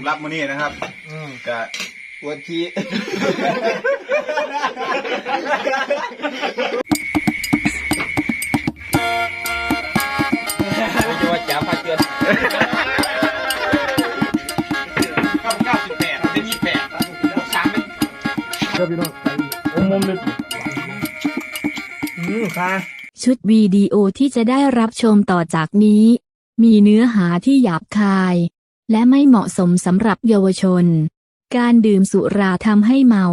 ำหรับมื้อนี้นะครับอืมก็ปวดขี้ไม่ใช่ว่าจ๋าพาเกินเก้าเก้าสิบแปดเป็นยี่สิบแปดสามเป็นเจ้าพี่น้องไปโอ้มุมเลยอืมค่ะชุดวิดีโอที่จะได้รับชมต่อจากนี้ มีเนื้อหาที่หยาบคาย และไม่เหมาะสมสำหรับเยาวชน การดื่มสุราทำให้เมา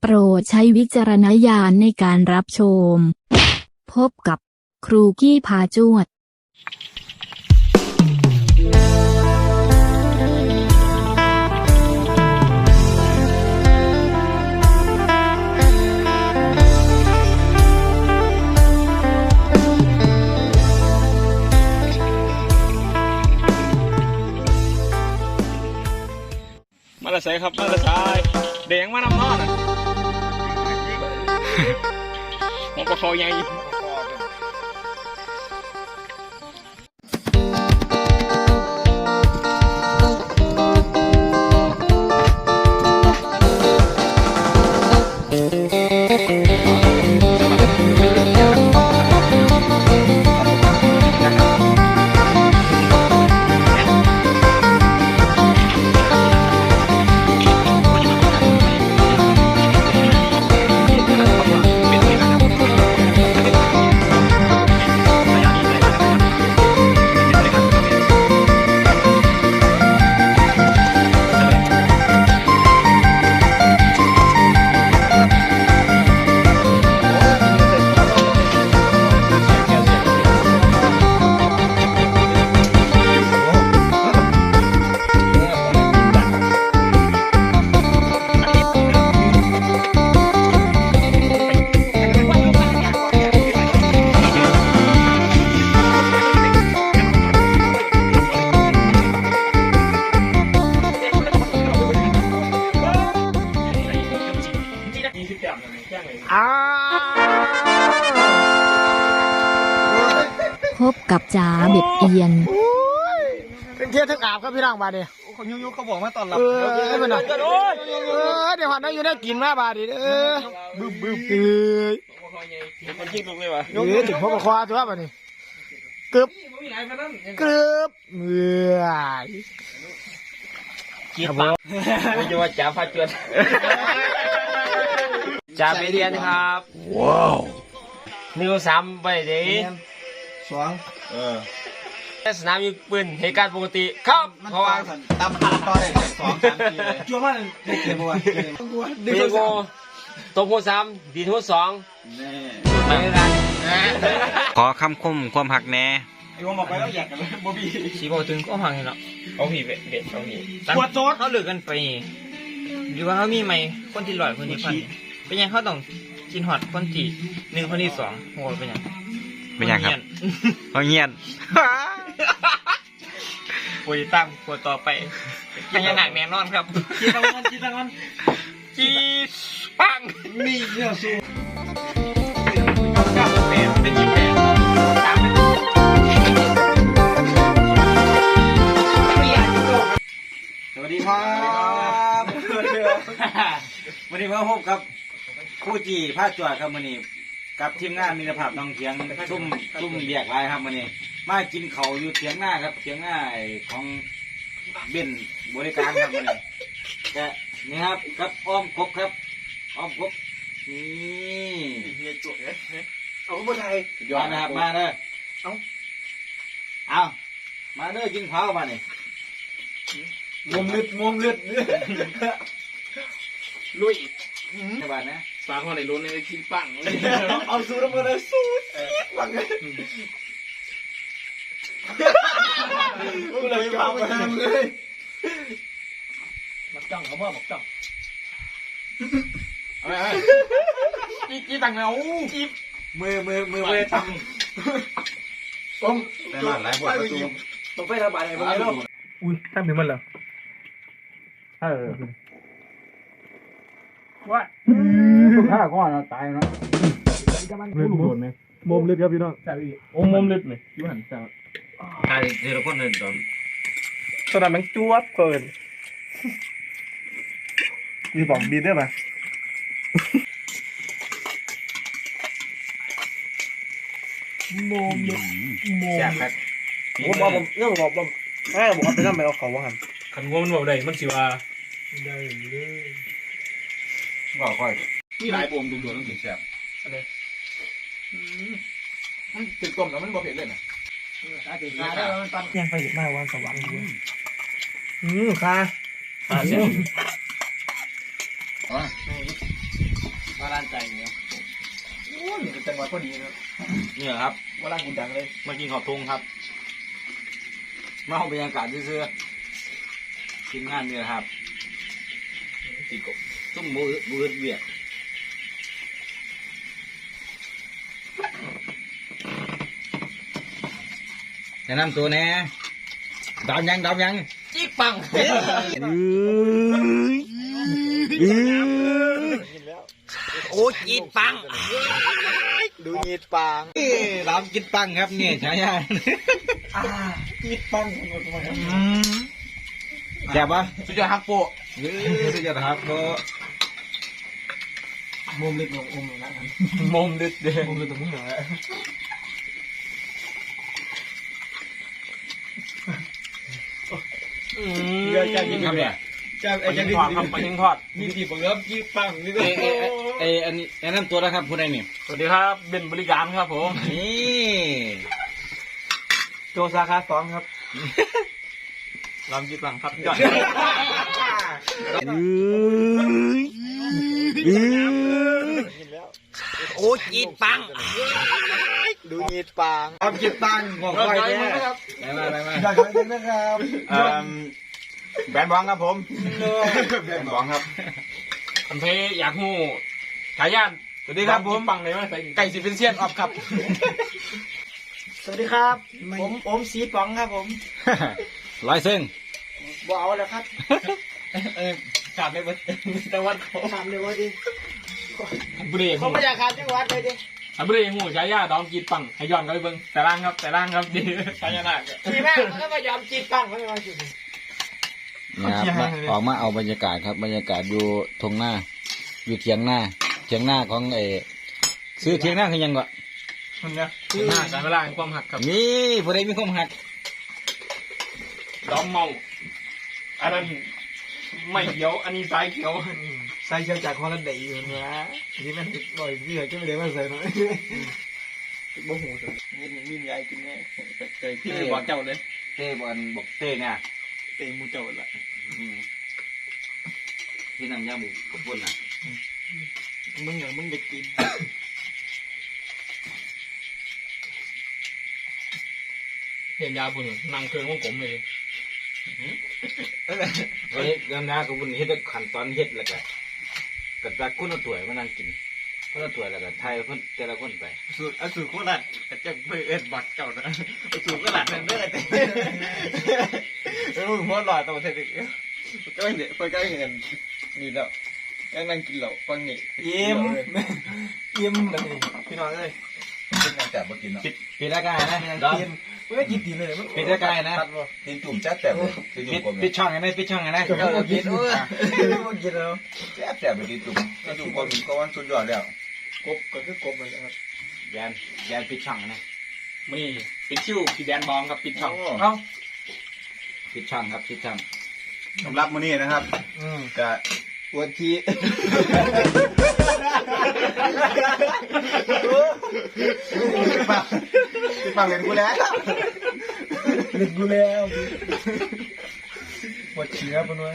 โปรดใช้วิจารณญาณในการรับชม พบกับครูกี้พาจวด ครับมาละใส่แดงมานำนอนอะผมประคองยังอีก ที่ยวทั้งอาบครับพี่น้องบาดนี้เขายุยุเขาบอกมาตอนรับเออเอ้ยเป็นหน่อยเออเดี๋ยวหันได้อยู่ได้กินมาบาดนี้เออบึ้มบึ้มเออมันยิงลูกเลยวะเออถึงพบกับควาตัวบาดนี้กึบกึบเมื่อยกีบปากไม่ใช่ว่าจ๋าพาเกินจ๋าไปเรียนครับว้าวนิวสามไปเด้สองเออ สนามยิงปืนเหตุการณ์ปกติครับเพราะว่าตามต่อได้สองสามทีเลยจัวมันได้เกมบ่วะเบโกตกหัวสามดีดหัวสองแน่ไม่ได้ขอคำคมความหักแหน่ไอ้วงบอกไปแล้วอยากกันเลยบ่มีสีบอกถึงก็หังเห็นเนาะเอาผีเบ็ดเบ็ดเอาผีปวดโซดเขาเลือกกันไปหรือว่าเขามีไหมคนที่ลอยคนที่พันเป็นหยังเขาต้องกินหอดคนที่หนึ่งคนที่สองโหเป็นหยังเป็นหยังครับคนเขาเงียน ปวดตั้งปวดต่อไปพญานาคแน่นอนครับกินตะวันกินตะวันจีปังนี่เนี่ยสู้เก้าสิบแปดเป็นยี่สิบแปดสามเป็นสวัสดีครับวันนี้มาพบกับคู่จีภาคจวดครับวันนี้กับทีมงานมิตรภาพน้องเถียงซุ่มซุ่มเบียกหลายครับวันนี้ มากินเขาวอยู่เถียงหน้าครับเถียงหน้าไอ้ของเบนบริการครับวันนี้แกนี่ครับกับอ้อมกบครับอ้อมกบนี่เฮียจุกเลยเอาผู้ไทย สุดยอดนะครับมาเด้อเอาเอามาเด้อกินข้าวมาเนี่ยงมลึดงมลึดลุยใช่ป่ะนะฝากคนไหนรู้ในกินปังเลยเอาสู้แล้วมาเลยสู้จี๊ด หวังเลยพวกเราอยู่ข้าวกันเลยบักจังเขาบอกบักจังเอาไปเอาไปกี่กี่ตังเอากี่มือมือมือมือทำต้มแต่มานหลายบทประตูต้องไประบายอะไรบ้างเนาะอุ้ยตั้งถึงมันเหรอเออว่าข้าก้อนตายเนาะเลือดโดนไหมมุมเลือดครับพี่น้องโอ้มุมเลึกเลย ใช่ทีละคนเลยตอนสนามแมงจวบเกิน มีบอกบีดได้ไหมโมมเลยโมแซ่มบครับผมบอกผมเนี่ยผมบอกผมแม่บอกว่าไปนั่งไปเอาเขาว่าหันคันว่ามันบอกได้มันสิว่าได้เลยบอกค่อยมีหลายปมดุๆต้องกินแซ่บมันติดกลมแล้วมันบ่เผ็ดเลยนะ ยังไปถึงหน้าวันสวรรค์อยู่อืมค่ะอ่าเนี่ยมาล้านใจเนี่ยโอ้ยเป็นจังหวะพอดีนะเนี่ยครับว่าล้านกูดังเลยมากินขอบทงครับ มาเอาบรรยากาศซื่อๆกินงานนี่แหละครับติกบตุ้มมือมือเบียด แนะนำตัวแน่ดาวยังดาวยังจิ๊กปังโอ้กินปังดูยีดปางดาวกินปังครับเนี่ยฉายายีดปังแซ่บปะสุดยอดฮักโปะเฮ้ยสุดยอดครับก็มุมเล็กของอมเลยนะมุมเด็ดเด็ดมุมเล็กตรงนี้เหรอ เยอะจังกินครับเนี่ยจ้าไปไอ้ยิจะงดิ้ทอดครับไปยิงทอดมีที่ผมเริ่มยีดปังนี่ก็เอ้เอ้เอ้อันนี้แนะนำตัวแล้วครับผู้ใดนี่สวัสดีครับเป็นบริการครับผมนี่โจสาขาสองครับลำยิงปังครับยอดโอ้ยีดปัง ดูยีดปังเอากินปังของใครเนี่ยไปมาไปมาอยากให้เป็นนะครับแบนบองครับผมแบนบองครับคันเพอยากหูฉายาสวัสดีครับผมปังเลยไหมใส่ไก่สิเป็นเซียนออฟครับ สวัสดีครับ ผมผมสีป๋องครับผมร้อยเส้นบ่เอาแล้วครับเออขาดไม่หมดแต่วันเขาถามเลยว่าดิบริเอกเขาไม่อยากขาดจังหวัดเลยดิ อันบริเอกหูฉายาดอมกินปังให้ย้อนกันไปเบิ่งแต่ล่างครับแต่ล่างครับดีฉายาหนักทีแม่มันก็มายอมจีบปังมันไม่มาจีบนะครับออกมาเอาบรรยากาศครับ บรรยากาศอยู่ทงหน้า อยู่เทียงหน้าเทียงหน้าของเออซื้อเทียงหน้าคือยังก่อนมันเนี่ยหน้าการเวลาแห่งความหักครับนี่ผู้ใดมีความหักดอมเมาอันนั้นไม่เขียว อันนี้สายเขียว ใส่เชียวจากฮอลแลนด์อยู่นะนี่มันลอยเบี้ยก็ไม่ได้มาใส่หน่อยบ่หูสิมีมียายกินแน่เคยพี่เลยบอกเจ้าเลยเต้บอลบอกเต้เนี่ยเต็งมูเจ้าละอืมที่นั่งย่าหมูกับปุ่นนะมึงอย่างมึงจะกินเห็นยาปุ่นนั่งเครื่องของผมเลยเฮ้ยเรื่องน้ากับปุ่นเฮ็ดขั้นตอนเฮ็ดแล้วก็ กัจากคนละถ้วยมานั่งกินคนละถ้วยแล้วก็ไทยคนแต่ละคนไปสูตรสูตรโคราชจะไปเอ็ดบักเจ้านะสูตรโคราชนั่นเด้อเต้เออหัวหลอดตัวเท่ดิก็เห็นเพิ่นก็เห็นนี่แล้วก็นั่งกินเหล้าฟังนี่ยิ้มยิ้มแบบนี้พี่น้องเอ้ยปิดปิดอากาศนะกิน เมื่อกินตีเลยมันปิดอากาศนะตีนจุ่มแจ๊บแต่เลยตีนปิจุ่ดมกลมปิดช่องไงนะปิดช่องไงนะก็กินเออก็กินแล้วแจ๊บแต่ไปตีนจุ่มตีนจุ่มกลมก็วันสุดยอดแล้วกบก็คือกบเลยครับแยนแยนปิดช่องไงนะนี่ปิดชิวพี่แดนบองครับปิดช่องเอ้าปิดช่องครับปิดช่องสำหรับมื้อนี้นะครับอืมก็ป วดขี้ที่ฟังเรียนกูแล้วเล่นกูแล้วปวดขี้ครับปนวย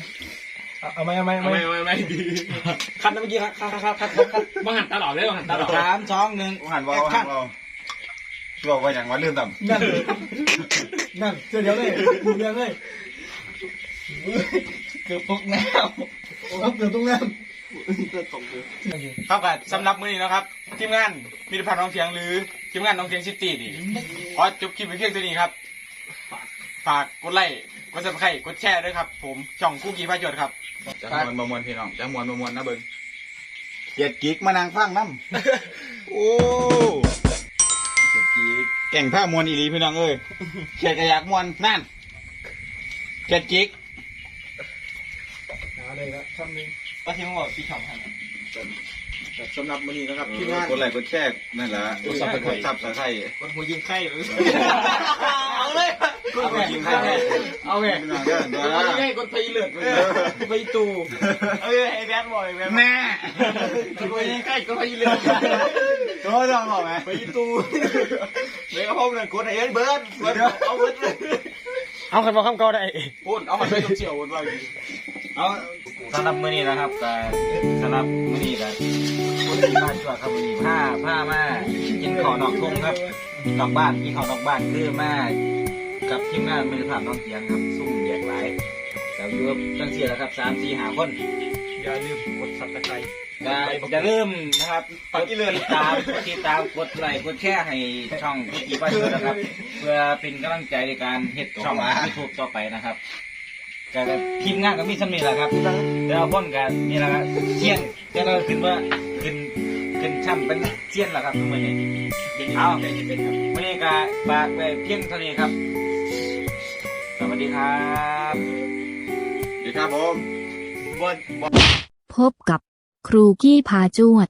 เอาไหมเอาไหมเอาไม่ไหมไม่ไม่ดีคัดเมื่อกี้ครับคัดคัดคัดคัดคับังหันตลอดเลยบังหันตลอดสามสองหนึ่งหันวาวหันวาวบอกว่าอย่างว่าลืมต่ำนั่นนั่นเดี๋ยวเลยเรียงเลยเกือบพกน้ำโอ้เกือบตรงน้ำจะตกเลย ครับก็สำหรับมื้อนี้นะครับ ทีมงานมิตรภาพน้องเสียงหรือทีมงานน้องเสียงซิตี้นี่ขอจบคลิปไปเพียงเท่านี้ครับ ฝากกดไลค์กดซับสไครต์กดแชร์ด้วยครับ ผมช่องคู่กีพาจดครับจะมวนบมวนพี่น้องจะมวนบมวนนะเบิ้งเกียดกิกมานั่งฟังน้ำโอ้เกียดกิกแก่งผ้ามวนอีหลีพี่น้องเอ้ยเกียดกระยากมวนนั่นเกียดกิกอะไรละคำหนึ่ง ตอนที่มึงบอกพี่ช่องทางแต่สำหรับมื้อนี้นะครับทีมงาน กดไลค์กดแชร์นั่นแหละกดซับสไครต์ ซับสไครต์คนหัวยิงไข่เลยเอาเลยเอาไปกินข้าวเอาไงพี่น้องเด้อเอาไงคนไปเลือดไปตูเอ้ยไอ้แบดบอยแบดแน่คนหัวยิงไข่ก็ไปเลือดโตัวน้องบอกไหมไปตูเดี๋ยวพ่อเงินคนไอ้เอ็นเบิร์ดเอาเบิร์ดเอาคันบอกคำเก่าได้พูดเอาหันไปตรงเฉียววนไปเอา สำหรับมื้อนี้นะครับก็สำหรับมื้อนี้ก็ผู้ที่บ้านจวดครับมื้อนี้ผ้าผ้ามากินข้าวนอกทุ่งครับนอกบ้านกินข้าวนอกบ้านคือมากับทีมงานมิตรภาพน้องเทียงครับซุ่มแยกหลายแต่อยู่กับจังซี่แหละครับสามสี่ห้าคนอย่าลืมกดซับสไครต์ก็อย่าลืมนะครับกดติดตามกดติดตามกดไลค์กดแชร์ให้ช่องผู้ที่บ้านจวดนะครับ เพื่อเป็นกำลังใจในการเฮ็ดช่องยูทูบต่อไปนะครับ ก็ทีมงานก็มีสำนีแหละครับแต่ละคนก็นี่แหละครับเซียนแต่ก็ขึ้นว่าขึ้นขึ้นช่ำเป็นเซียนแหละครับทุกวันนี้เอาวันนี้ก็ฝากไปเพียงเท่านี้ครับ สวัสดีครับดีครับผมพบกับครูกี้พาจวด